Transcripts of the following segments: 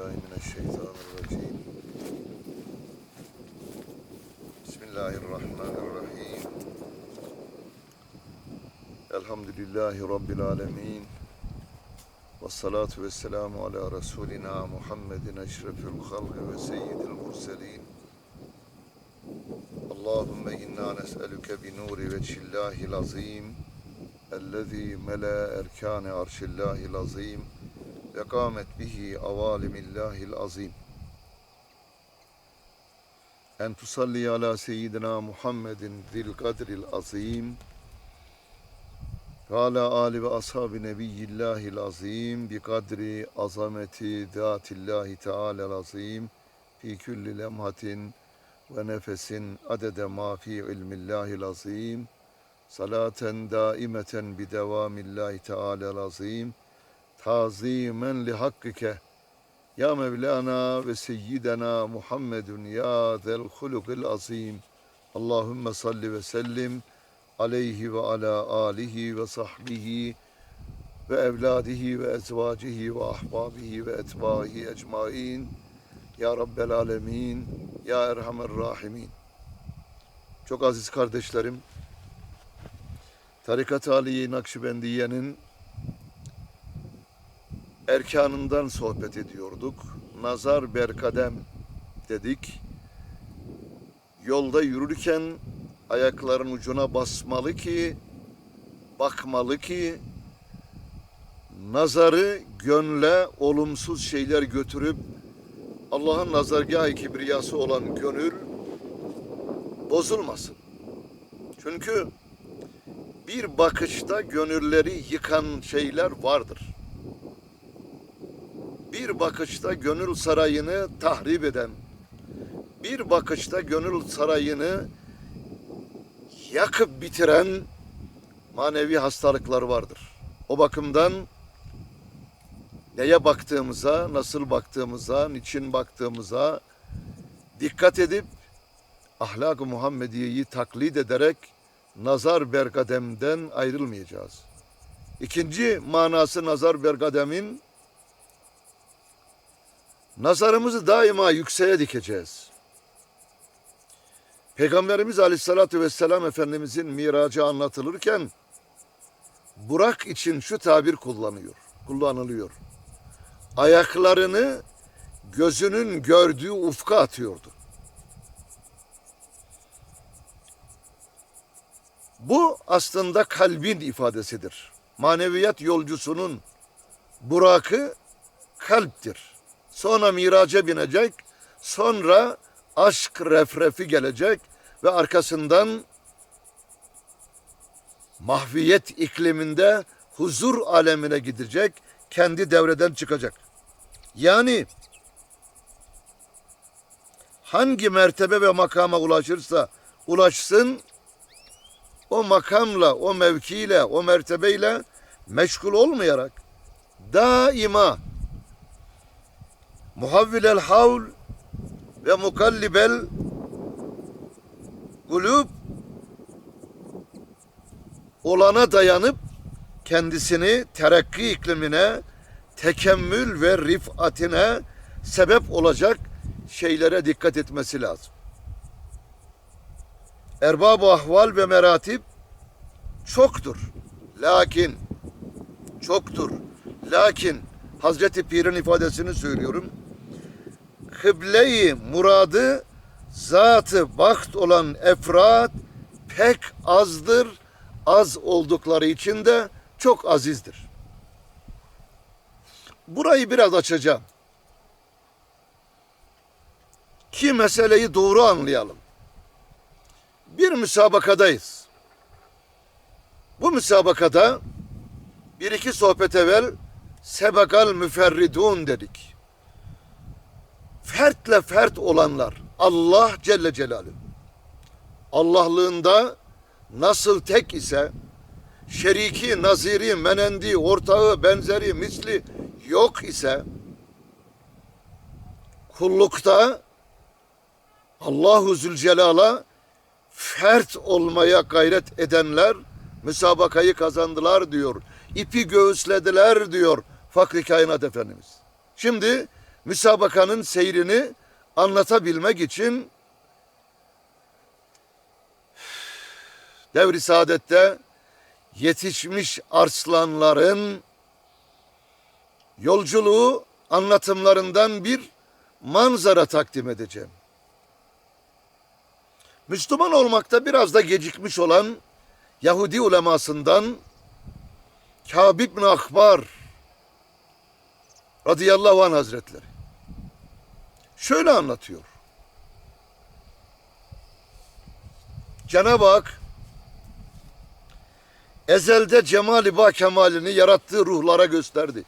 بالله من الشيطان الرجيم. بسم الله الرحمن الرحيم. الحمد لله رب العالمين. والصلاة والسلام على رسولنا محمد أشرف الخلق وسيد المرسلين. اللهم إنا نسألك بنور وجه الله العظيم الذي ملا أركان عرش الله العظيم lekamet bihi avalimillahil azim. En tusalli ala seyyidina Muhammedin zil kadril azim. Ve ala ali ve ashabi nebiyyillahil azim. Bi kadri azameti zatillahi teala azim. Fi külli lemhatin ve nefesin adede ma fi ilmillahil azim. Salaten daimeten bi devamillahi teala azim tazimen li hakkike. Ya Mevlana ve Seyyidena Muhammedun ya zel hulukil azim. Allahümme salli ve sellim aleyhi ve ala alihi ve sahbihi ve evladihi ve ezvacihi ve ahbabihi ve etbaihi ecmain ya Rabbel alemin ya Erhamer rahimin. Çok aziz kardeşlerim Tarikat-ı Nakşibendiye'nin erkanından sohbet ediyorduk. Nazar berkadem dedik. Yolda yürürken ayakların ucuna basmalı ki, bakmalı ki, nazarı gönle olumsuz şeyler götürüp Allah'ın nazargahı kibriyası olan gönül bozulmasın. Çünkü bir bakışta gönülleri yıkan şeyler vardır. Bir bakışta gönül sarayını tahrip eden, bir bakışta gönül sarayını yakıp bitiren manevi hastalıklar vardır. O bakımdan neye baktığımıza, nasıl baktığımıza, niçin baktığımıza dikkat edip ahlak-ı Muhammediye'yi taklit ederek nazar bergademden ayrılmayacağız. İkinci manası nazar bergademin nazarımızı daima yükseğe dikeceğiz. Peygamberimiz Aleyhisselatü Vesselam Efendimizin miracı anlatılırken Burak için şu tabir kullanıyor, kullanılıyor. Ayaklarını gözünün gördüğü ufka atıyordu. Bu aslında kalbin ifadesidir. Maneviyat yolcusunun burakı kalptir. Sonra miraca binecek, sonra aşk refrefi gelecek ve arkasından mahviyet ikliminde huzur alemine gidecek, kendi devreden çıkacak. Yani hangi mertebe ve makama ulaşırsa ulaşsın o makamla, o mevkiyle, o mertebeyle meşgul olmayarak daima muhavvilel havl ve mukallibel kulüp olana dayanıp kendisini terakki iklimine, tekemmül ve rifatine sebep olacak şeylere dikkat etmesi lazım. Erbab-ı ahval ve meratip çoktur. Lakin çoktur. Lakin Hazreti Pir'in ifadesini söylüyorum. Kıble-i muradı zatı baht olan efrat pek azdır. Az oldukları için de çok azizdir. Burayı biraz açacağım. Ki meseleyi doğru anlayalım bir müsabakadayız. Bu müsabakada bir iki sohbet evvel sebekal müferridun dedik. Fertle fert olanlar Allah Celle Celaluhu. Allah'lığında nasıl tek ise şeriki, naziri, menendi, ortağı, benzeri, misli yok ise kullukta Allahu Zülcelal'a fert olmaya gayret edenler müsabakayı kazandılar diyor. İpi göğüslediler diyor Fakri Kainat Efendimiz. Şimdi müsabakanın seyrini anlatabilmek için devri saadette yetişmiş arslanların yolculuğu anlatımlarından bir manzara takdim edeceğim. Müslüman olmakta biraz da gecikmiş olan Yahudi ulemasından Kâb ibn Akbar radıyallahu anh hazretleri şöyle anlatıyor. Cenab-ı Hak ezelde cemali ba kemalini yarattığı ruhlara gösterdi.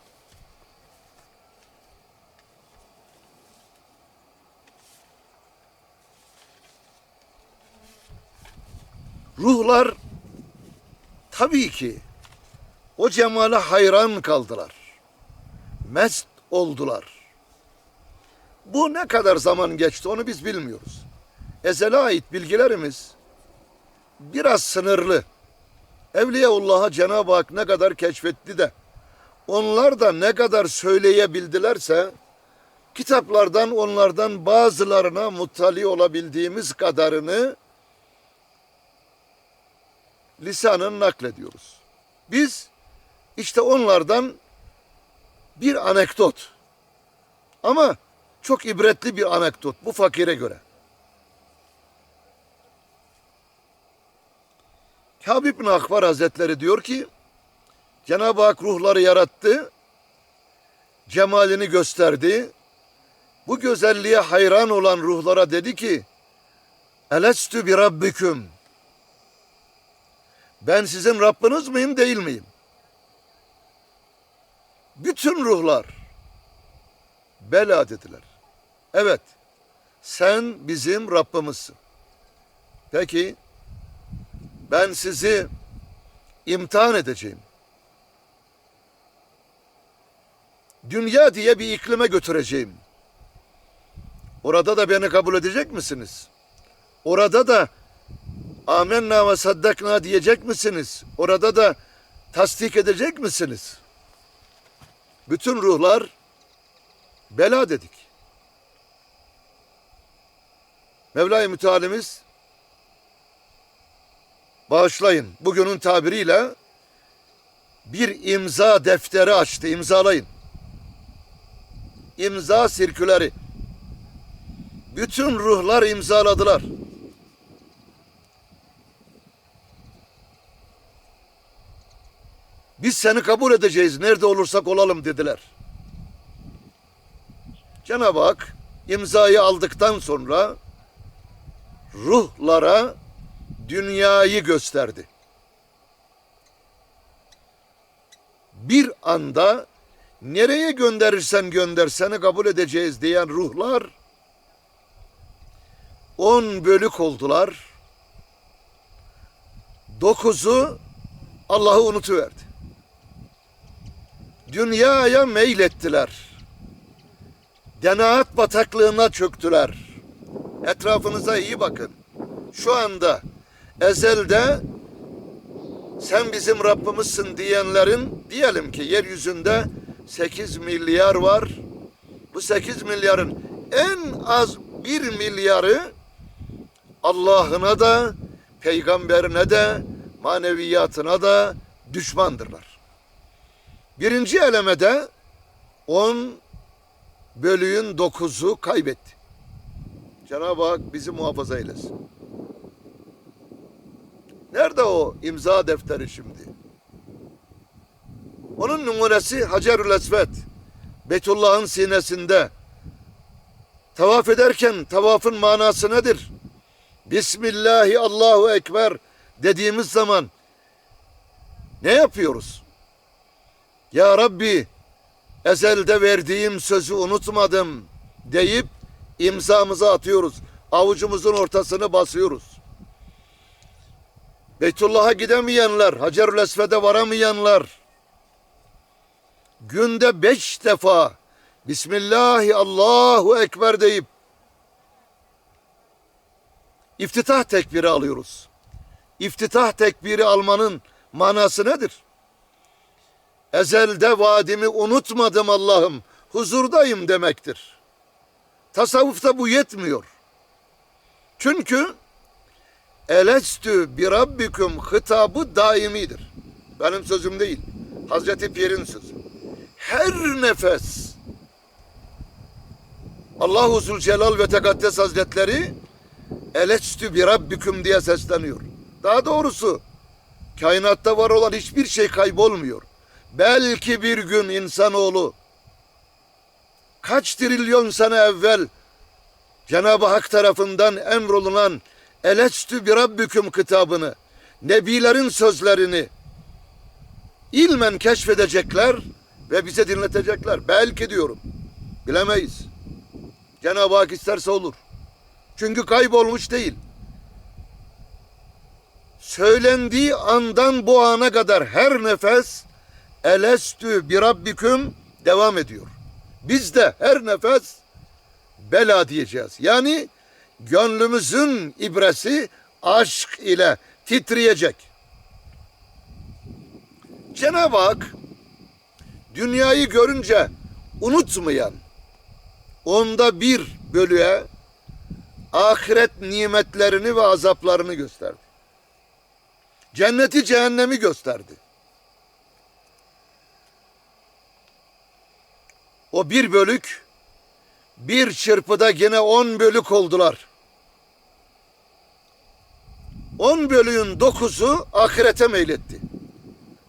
Ruhlar tabii ki o cemale hayran kaldılar. Mest oldular. Bu ne kadar zaman geçti onu biz bilmiyoruz. Ezele ait bilgilerimiz biraz sınırlı. Evliyaullah'a Cenab-ı Hak ne kadar keşfetti de onlar da ne kadar söyleyebildilerse kitaplardan onlardan bazılarına muttali olabildiğimiz kadarını lisanın naklediyoruz. Biz işte onlardan bir anekdot ama çok ibretli bir anekdot bu fakire göre. Kâb ibn Akbar Hazretleri diyor ki Cenab-ı Hak ruhları yarattı, cemalini gösterdi. Bu güzelliğe hayran olan ruhlara dedi ki Elestü bi rabbiküm ben sizin Rabbiniz miyim değil miyim? Bütün ruhlar bela dediler. Evet sen bizim Rabbimizsin. Peki ben sizi imtihan edeceğim. Dünya diye bir iklime götüreceğim. Orada da beni kabul edecek misiniz? Orada da amenna ve saddakna diyecek misiniz? Orada da tasdik edecek misiniz? Bütün ruhlar bela dedik. Mevla-i Mütealimiz bağışlayın bugünün tabiriyle bir imza defteri açtı imzalayın. İmza sirküleri. Bütün ruhlar imzaladılar. Biz seni kabul edeceğiz nerede olursak olalım dediler. Cenab-ı Hak imzayı aldıktan sonra ruhlara dünyayı gösterdi. Bir anda nereye gönderirsen gönder seni kabul edeceğiz diyen ruhlar on bölük oldular. Dokuzu Allah'ı unutuverdi. Dünyaya meylettiler. Denaat bataklığına çöktüler. Etrafınıza iyi bakın. Şu anda ezelde sen bizim Rabbimizsin diyenlerin diyelim ki yeryüzünde 8 milyar var. Bu 8 milyarın en az 1 milyarı Allah'ına da peygamberine de maneviyatına da düşmandırlar. Birinci elemede 10 bölüğün 9'u kaybetti. Cenab-ı Hak bizi muhafaza eylesin. Nerede o imza defteri şimdi? Onun numunesi Hacerül Esved. Beytullah'ın sinesinde. Tavaf ederken tavafın manası nedir? Bismillahi Allahu Ekber dediğimiz zaman ne yapıyoruz? Ya Rabbi ezelde verdiğim sözü unutmadım deyip imzamızı atıyoruz. Avucumuzun ortasını basıyoruz. Beytullah'a gidemeyenler, Hacerül Esved'e varamayanlar günde beş defa Bismillahi Allahu Ekber deyip iftitah tekbiri alıyoruz. İftitah tekbiri almanın manası nedir? Ezelde vaadimi unutmadım Allah'ım. huzurdayım demektir. Tasavvufta bu yetmiyor. Çünkü elestü bi rabbikum hitabı daimidir. Benim sözüm değil. Hazreti Pir'in sözü. Her nefes Allahu Zülcelal ve Tekaddes Hazretleri elestü bi rabbikum diye sesleniyor. Daha doğrusu kainatta var olan hiçbir şey kaybolmuyor. Belki bir gün insanoğlu kaç trilyon sene evvel Cenab-ı Hak tarafından emrolunan Elestü bir Rabbüküm kitabını, nebilerin sözlerini ilmen keşfedecekler ve bize dinletecekler. Belki diyorum. Bilemeyiz. Cenab-ı Hak isterse olur. Çünkü kaybolmuş değil. Söylendiği andan bu ana kadar her nefes elestü bir rabbiküm devam ediyor. Biz de her nefes bela diyeceğiz. Yani gönlümüzün ibresi aşk ile titreyecek. Cenab-ı Hak dünyayı görünce unutmayan onda bir bölüye ahiret nimetlerini ve azaplarını gösterdi. Cenneti cehennemi gösterdi. O bir bölük bir çırpıda gene on bölük oldular. On bölüğün dokuzu ahirete meyletti.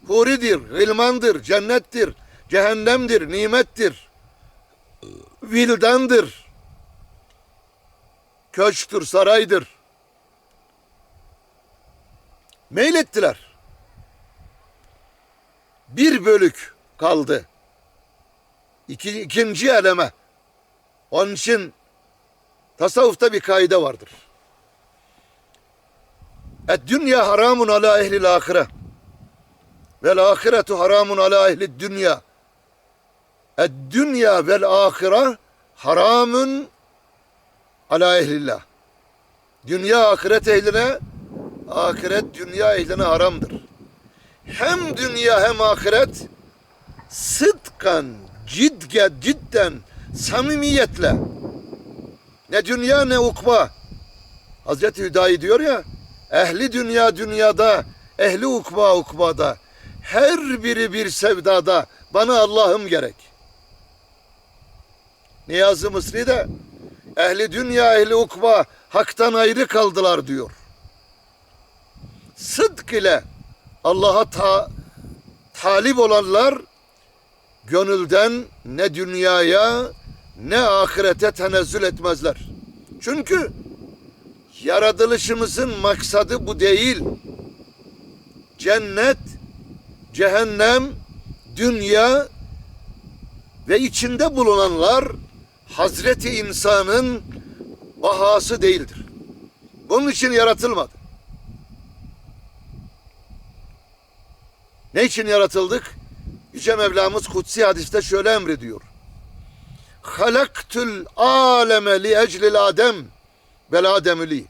Huridir, gılmandır, cennettir, cehennemdir, nimettir, vildandır, köşktür, saraydır. Meylettiler. Bir bölük kaldı. İki, ikinci eleme. Onun için tasavvufta bir kaide vardır. Et dünya haramun ala ehlil ahire. Vel ahiretu haramun ala ehli dünya. Et dünya vel ahire haramun ala ehlillah. Dünya ahiret ehline, ahiret dünya ehline haramdır. Hem dünya hem ahiret sıdkan, cidge, cidden, samimiyetle ne dünya ne ukba. Hazreti Hüdayi diyor ya, ehli dünya dünyada, ehli ukba ukbada, her biri bir sevdada, bana Allah'ım gerek. Niyazi Mısri de, ehli dünya, ehli ukba, haktan ayrı kaldılar diyor. Sıdk ile Allah'a ta, talip olanlar, gönülden ne dünyaya ne ahirete tenezzül etmezler. Çünkü yaratılışımızın maksadı bu değil. Cennet, cehennem, dünya ve içinde bulunanlar Hazreti insanın bahası değildir. Bunun için yaratılmadı. Ne için yaratıldık? Yüce Mevlamız Kutsi hadiste şöyle emrediyor. Halaktül aleme li eclil adem vel ademli.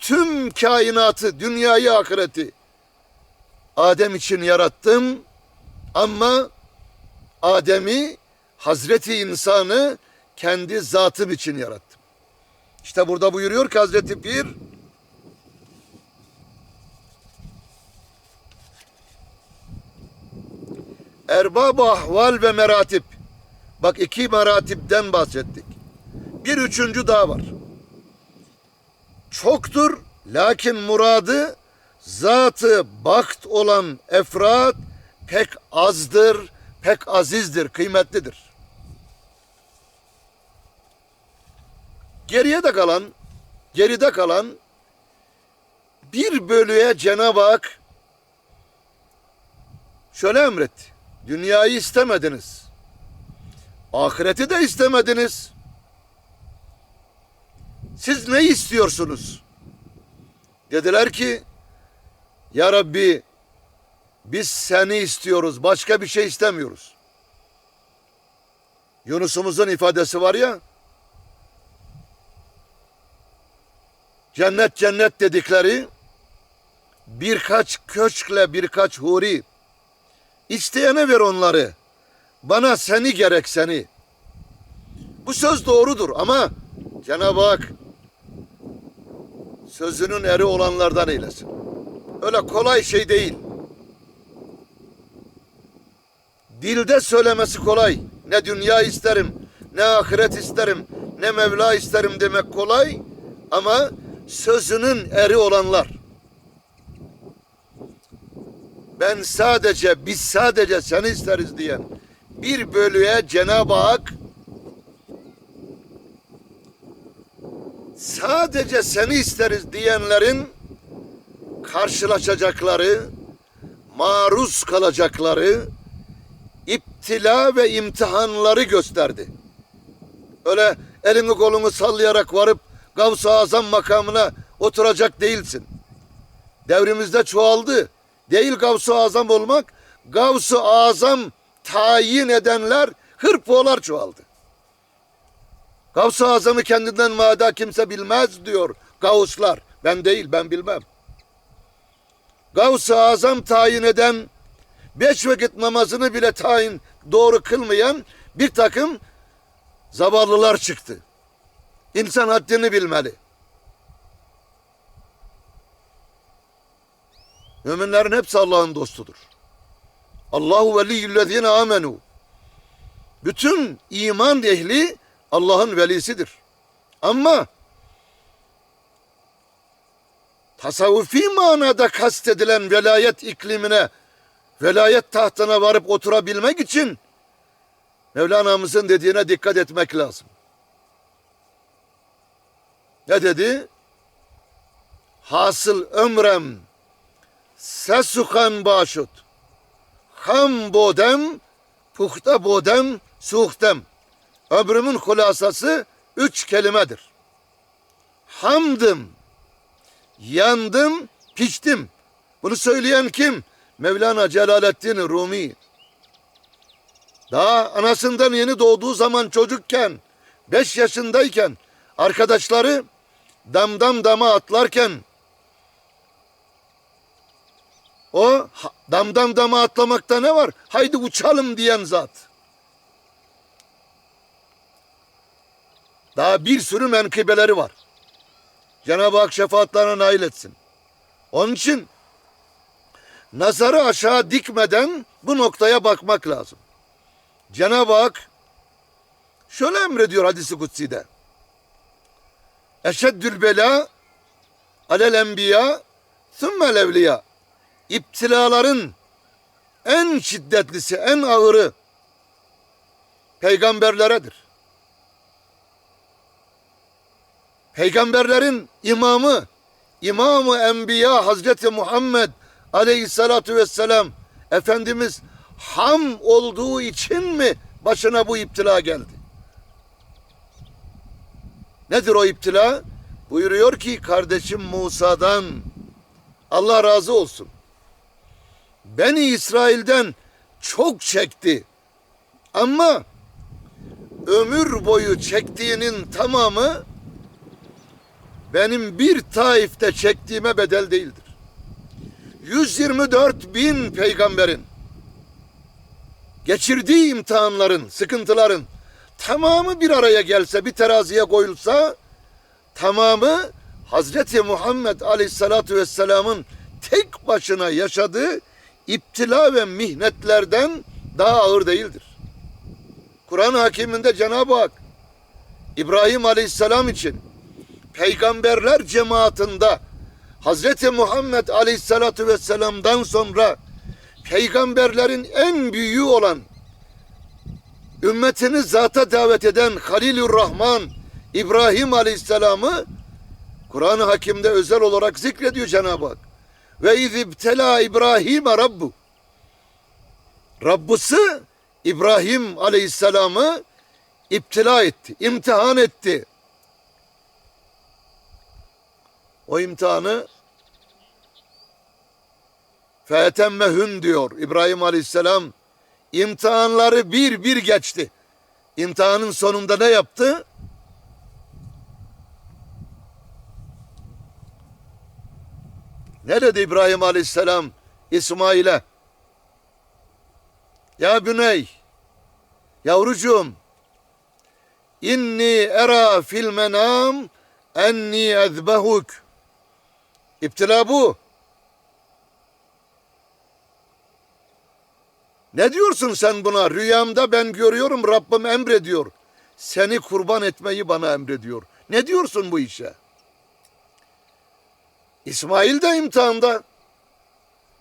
Tüm kainatı, dünyayı, ahireti Adem için yarattım ama Adem'i Hazreti insanı kendi zatım için yarattım. İşte burada buyuruyor ki Hazreti Pir erbab ahval ve meratip. Bak iki meratipten bahsettik. Bir üçüncü daha var. Çoktur lakin muradı zatı bakt olan efrat pek azdır, pek azizdir, kıymetlidir. Geriye de kalan, geride kalan bir bölüye Cenab-ı Hak şöyle emretti. Dünyayı istemediniz. Ahireti de istemediniz. Siz ne istiyorsunuz? Dediler ki Ya Rabbi biz seni istiyoruz. Başka bir şey istemiyoruz. Yunus'umuzun ifadesi var ya cennet cennet dedikleri birkaç köşkle birkaç huri İsteyene ver onları. Bana seni gerek seni. Bu söz doğrudur ama Cenab-ı Hak sözünün eri olanlardan eylesin. Öyle kolay şey değil. Dilde söylemesi kolay. Ne dünya isterim, ne ahiret isterim, ne Mevla isterim demek kolay. Ama sözünün eri olanlar. Ben sadece, biz sadece seni isteriz diyen bir bölüye Cenab-ı Hak sadece seni isteriz diyenlerin karşılaşacakları, maruz kalacakları iptila ve imtihanları gösterdi. Öyle elini kolunu sallayarak varıp Gavs-ı Azam makamına oturacak değilsin. Devrimizde çoğaldı. Değil Gavs-ı Azam olmak, Gavs-ı Azam tayin edenler hırpolar çoğaldı. Gavs-ı Azam'ı kendinden mada kimse bilmez diyor Gavuslar. Ben değil, ben bilmem. Gavs-ı Azam tayin eden, beş vakit namazını bile tayin doğru kılmayan bir takım zavallılar çıktı. İnsan haddini bilmeli. Müminlerin hepsi Allah'ın dostudur. Allahu veliyyüllezine amenu. Bütün iman ehli Allah'ın velisidir. Ama tasavvufi manada kastedilen velayet iklimine, velayet tahtına varıp oturabilmek için Mevlana'mızın dediğine dikkat etmek lazım. Ne dedi? Hasıl ömrem sesukan başut. Ham bodem, puhta bodem, suhtem. Ömrümün hulasası üç kelimedir. Hamdım, yandım, piştim. Bunu söyleyen kim? Mevlana Celaleddin Rumi. Daha anasından yeni doğduğu zaman çocukken, beş yaşındayken arkadaşları damdam dama atlarken o damdam dama atlamakta ne var? Haydi uçalım diyen zat. Daha bir sürü menkıbeleri var. Cenab-ı Hak şefaatlerine nail etsin. Onun için nazarı aşağı dikmeden bu noktaya bakmak lazım. Cenab-ı Hak şöyle emrediyor hadisi kutsi'de. Eşeddül bela alel enbiya sümmel evliya. İptilaların en şiddetlisi, en ağırı peygamberleredir. Peygamberlerin imamı, İmamı Enbiya Hazreti Muhammed Aleyhissalatu vesselam Efendimiz ham olduğu için mi başına bu iptila geldi? Nedir o iptila? Buyuruyor ki kardeşim Musa'dan Allah razı olsun. Beni İsrail'den çok çekti. Ama ömür boyu çektiğinin tamamı benim bir taifte çektiğime bedel değildir. 124 bin peygamberin geçirdiği imtihanların, sıkıntıların tamamı bir araya gelse, bir teraziye koyulsa tamamı Hazreti Muhammed Aleyhisselatü Vesselam'ın tek başına yaşadığı iptila ve mihnetlerden daha ağır değildir. Kur'an hakiminde Cenab-ı Hak İbrahim Aleyhisselam için peygamberler cemaatinde Hazreti Muhammed Aleyhisselatü Vesselam'dan sonra peygamberlerin en büyüğü olan ümmetini zata davet eden Halilur Rahman İbrahim Aleyhisselam'ı Kur'an-ı Hakim'de özel olarak zikrediyor Cenab-ı Hak. Ve izibtela İbrahim Rabbu. Rabbısı İbrahim Aleyhisselam'ı iptila etti, imtihan etti. O imtihanı fetemmehün diyor İbrahim Aleyhisselam. İmtihanları bir bir geçti. İmtihanın sonunda ne yaptı? Ne dedi İbrahim Aleyhisselam İsmail'e? Ya Büney, yavrucuğum, inni era fil menam enni ezbehuk. İptila bu. Ne diyorsun sen buna? Rüyamda ben görüyorum Rabbim emrediyor. Seni kurban etmeyi bana emrediyor. Ne diyorsun bu işe? İsmail de imtihanda.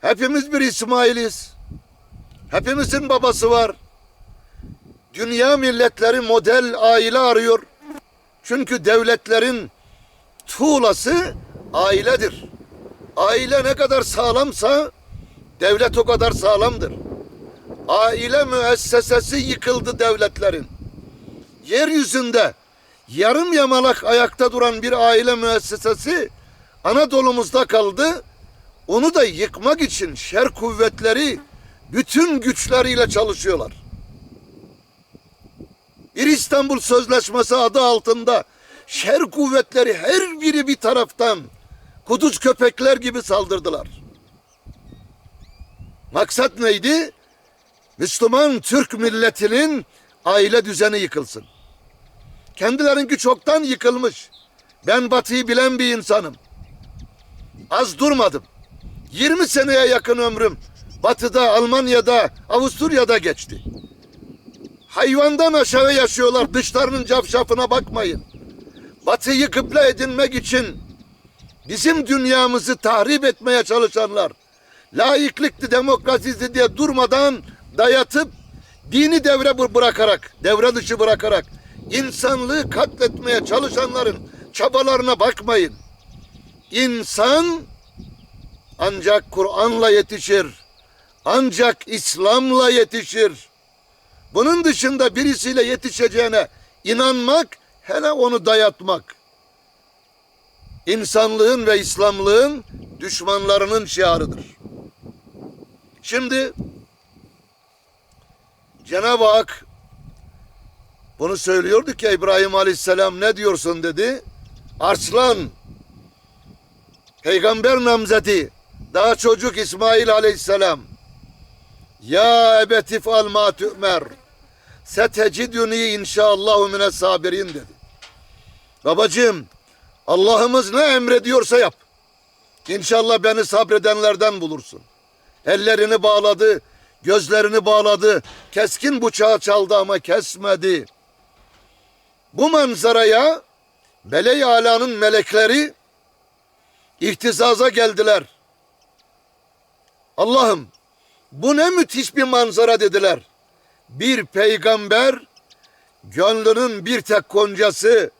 Hepimiz bir İsmail'iz. Hepimizin babası var. Dünya milletleri model aile arıyor. Çünkü devletlerin tuğlası ailedir. Aile ne kadar sağlamsa devlet o kadar sağlamdır. Aile müessesesi yıkıldı devletlerin. Yeryüzünde yarım yamalak ayakta duran bir aile müessesesi Anadolu'muzda kaldı. Onu da yıkmak için şer kuvvetleri bütün güçleriyle çalışıyorlar. Bir İstanbul Sözleşmesi adı altında şer kuvvetleri her biri bir taraftan kuduz köpekler gibi saldırdılar. Maksat neydi? Müslüman Türk milletinin aile düzeni yıkılsın. Kendilerinki çoktan yıkılmış. Ben batıyı bilen bir insanım. Az durmadım. 20 seneye yakın ömrüm batıda, Almanya'da, Avusturya'da geçti. Hayvandan aşağı yaşıyorlar. Dışlarının cafcafına bakmayın. Batıyı kıble edinmek için bizim dünyamızı tahrip etmeye çalışanlar laiklikti, demokrasiydi diye durmadan dayatıp dini devre bı- bırakarak, devre dışı bırakarak insanlığı katletmeye çalışanların çabalarına bakmayın. İnsan ancak Kur'an'la yetişir. Ancak İslam'la yetişir. Bunun dışında birisiyle yetişeceğine inanmak, hele onu dayatmak. İnsanlığın ve İslamlığın düşmanlarının şiarıdır. Şimdi Cenab-ı Hak bunu söylüyordu ki İbrahim Aleyhisselam ne diyorsun dedi. Arslan Peygamber namzeti daha çocuk İsmail Aleyhisselam Ya ebetif al ma tü'mer seteciduni inşaallahu mine sabirin dedi. Babacığım Allah'ımız ne emrediyorsa yap. İnşallah beni sabredenlerden bulursun. Ellerini bağladı, gözlerini bağladı, keskin bıçağı çaldı ama kesmedi. Bu manzaraya Mele-i Ala'nın melekleri ihtizaza geldiler. Allah'ım bu ne müthiş bir manzara dediler. Bir peygamber gönlünün bir tek koncası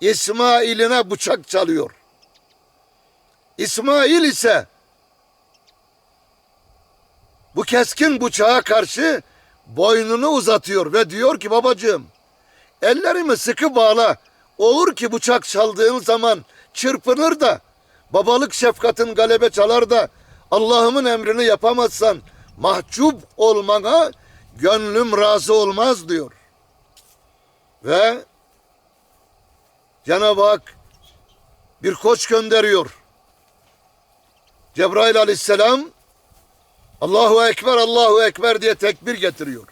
İsmail'ine bıçak çalıyor. İsmail ise bu keskin bıçağa karşı boynunu uzatıyor ve diyor ki babacığım ellerimi sıkı bağla. Olur ki bıçak çaldığın zaman çırpınır da babalık şefkatin galebe çalar da Allah'ımın emrini yapamazsan mahcup olmana gönlüm razı olmaz diyor. Ve Cenab-ı Hak bir koç gönderiyor. Cebrail aleyhisselam Allahu Ekber, Allahu Ekber diye tekbir getiriyor.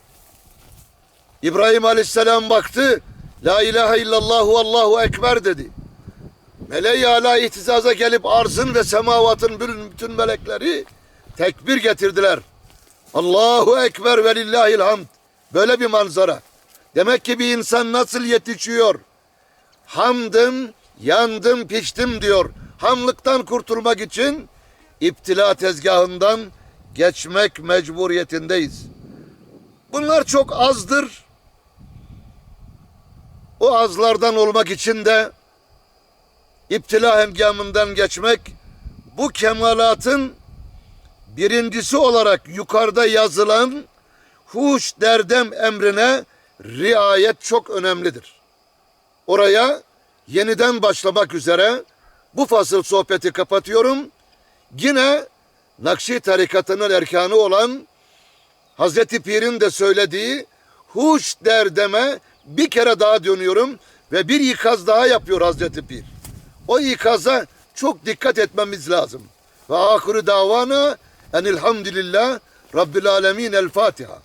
İbrahim aleyhisselam baktı. La ilahe illallahu Allahu Ekber dedi. Meleği ala ihtizaza gelip arzın ve semavatın bütün, melekleri tekbir getirdiler. Allahu Ekber ve lillahil hamd. Böyle bir manzara. Demek ki bir insan nasıl yetişiyor? Hamdım, yandım, piştim diyor. Hamlıktan kurtulmak için iptila tezgahından geçmek mecburiyetindeyiz. Bunlar çok azdır. O azlardan olmak için de iptila hengamından geçmek bu kemalatın birincisi olarak yukarıda yazılan huş derdem emrine riayet çok önemlidir. Oraya yeniden başlamak üzere bu fasıl sohbeti kapatıyorum. Yine Nakşi tarikatının erkanı olan Hazreti Pir'in de söylediği huş derdeme bir kere daha dönüyorum ve bir ikaz daha yapıyor Hazreti Pir. O ikaza çok dikkat etmemiz lazım. Ve ahırı davana enilhamdülillah Rabbil alemin el Fatiha.